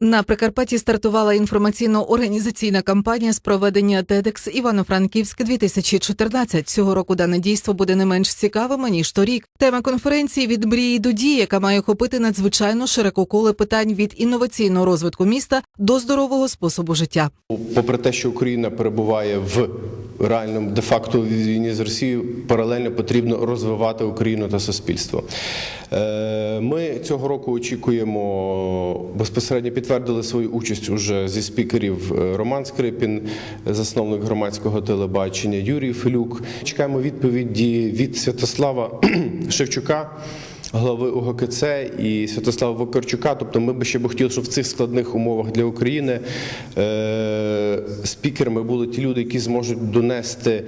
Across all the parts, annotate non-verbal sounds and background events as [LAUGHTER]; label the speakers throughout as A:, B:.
A: На Прикарпатті стартувала інформаційно-організаційна кампанія з проведення TEDx Івано-Франківськ 2014. Цього року дане дійство буде не менш цікавим ніж торік. Тема конференції від мрії до дії, яка має охопити надзвичайно широке коло питань від інноваційного розвитку міста до здорового способу життя.
B: Попри те, що Україна перебуває в реальному де-факто війні з Росією, паралельно потрібно розвивати Україну та суспільство. Е, Ми цього року очікуємо безпосередньо підтвердили свою участь уже зі спікерів е, Роман Скрипін, засновник громадського телебачення, Юрій Филюк. Чекаємо відповіді від Святослава [CLEARS THROAT] Шевчука. Глави УГКЦ і Святослава Вакарчука. Тобто, ми би ще б хотіли, щоб в цих складних умовах для України е, спікерами були ті люди, які зможуть донести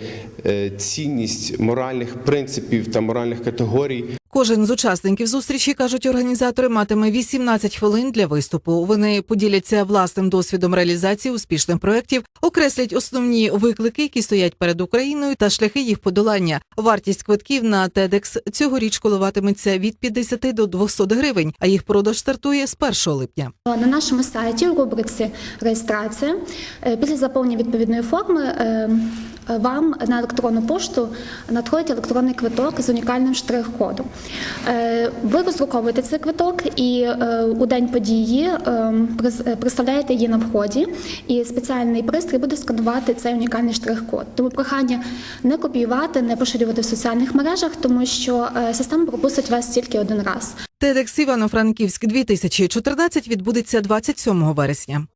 B: е, цінність моральних принципів та моральних категорій
A: Кожен з учасників зустрічі кажуть організатори матиме 18 хвилин для виступу. Вони поділяться власним досвідом реалізації успішних проєктів, окреслять основні виклики, які стоять перед Україною, та шляхи їх подолання. Вартість квитків на TEDx цьогоріч коливатиметься від 50 до 200 гривень, а їх продаж стартує з 1 липня.
C: На нашому сайті у рубриці реєстрація е, після заповнення відповідної форми е, вам на електронну пошту надходить електронний квиток з унікальним штрих-кодом. Е, Ви роздруковуєте цей квиток і е, у день події е, е, представляєте її на вході, і спеціальний пристрій буде сканувати цей унікальний штрих-код. Тому прохання не копіювати, не поширювати в соціальних мережах, тому що е, система пропустить вас тільки один раз.
A: TEDx Івано-Франківськ 2014 відбудеться 27 вересня.